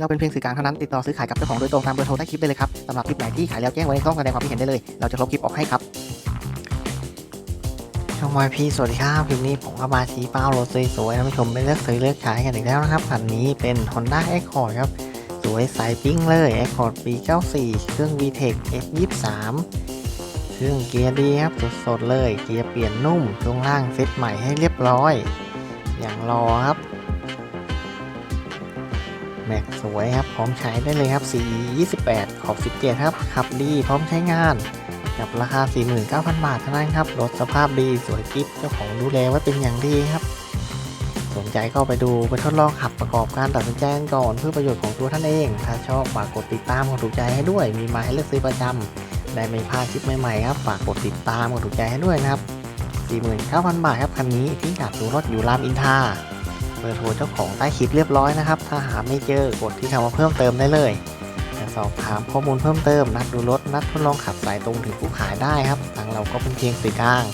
เราเป็นเพียงสื่อกลางเท่านั้นติดต่อซื้อขายกับเจ้าของโดยตรงตามเบอร์โทรใต้คลิปได้เลยครับสำหรับคลิปไหนที่ขายแล้วแจ้งไว้ในช่องแสดงความคิดเห็นได้เลย เราจะลบคลิปออกให้ครับช่องมอยพีสวัสดีครับคลิปนี้ผมก็มาชี้เป้ารถสวยๆท่านผู้ชมไม่เลือกซื้อเลือกขายกันอีกแล้วนะครับคันนี้เป็น Honda Accord ครับสวยใสปิ้งเลย Accord ปี 94 เครื่อง VTEC F23 เครื่องเกียร์ดีครับสดๆเลย เกียร์เปลี่ยนนุ่มช่วงล่างเซ็ตใหม่ให้เรียบร้อย อย่างรอครับ แม็กสวยครับ พร้อมใช้ได้เลยครับ สี28 ขอบ 17 ครับ ขับดีพร้อมใช้งาน กับราคา 49,000 บาทเท่านั้นครับ รถสภาพดีสวยกิ๊บเจ้าของดูแลไว้เป็นอย่างดีครับ สนใจก็ไปดูไปทดลองขับประกอบการตัดสินใจกันก่อนเพื่อประโยชน์ของตัวท่านเอง ถ้าชอบฝากกดติดตามกดถูกใจให้ด้วย มีมาให้เลือกซื้อประจำได้ไม่พลาดคลิปใหม่ๆครับฝากกดติดตามกดถูกใจให้ด้วยนะครับ49,000 บาทครับคันนี้ที่กัดดูรถอยู่รามอินทรา เบอร์โทรเจ้าของใต้คลิปเรียบร้อยนะครับ ถ้าหาไม่เจอกดที่คำว่าเพิ่มเติมได้เลยจะสอบถามข้อมูลเพิ่มเติม นัดดูรถ นัดทดลองขับสายตรงถึงผู้ขายได้ครับ ทางเราก็เป็นเพียงสื่อกลาง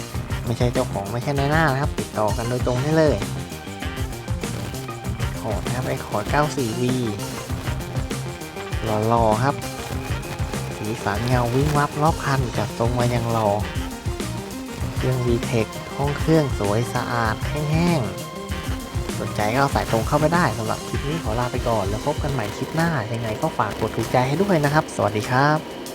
ไม่ใช่เจ้าของไม่ใช่นายหน้านะครับ ติดต่อกันโดยตรงได้เลย ขอนะครับไอขอ 94V หล่อๆครับ สีสันเงาวิ่งวับรอบคันจัดทรงมายังหล่อ เครื่อง VTEC ห้องเครื่องสวยสะอาดแห้งๆ ใจก็เอาสายตรงเข้าไปได้สำหรับคลิปนี้ขอลาไปก่อนแล้วพบกันใหม่คลิปหน้ายังไงก็ฝากกดถูกใจให้ด้วยนะครับ สวัสดีครับ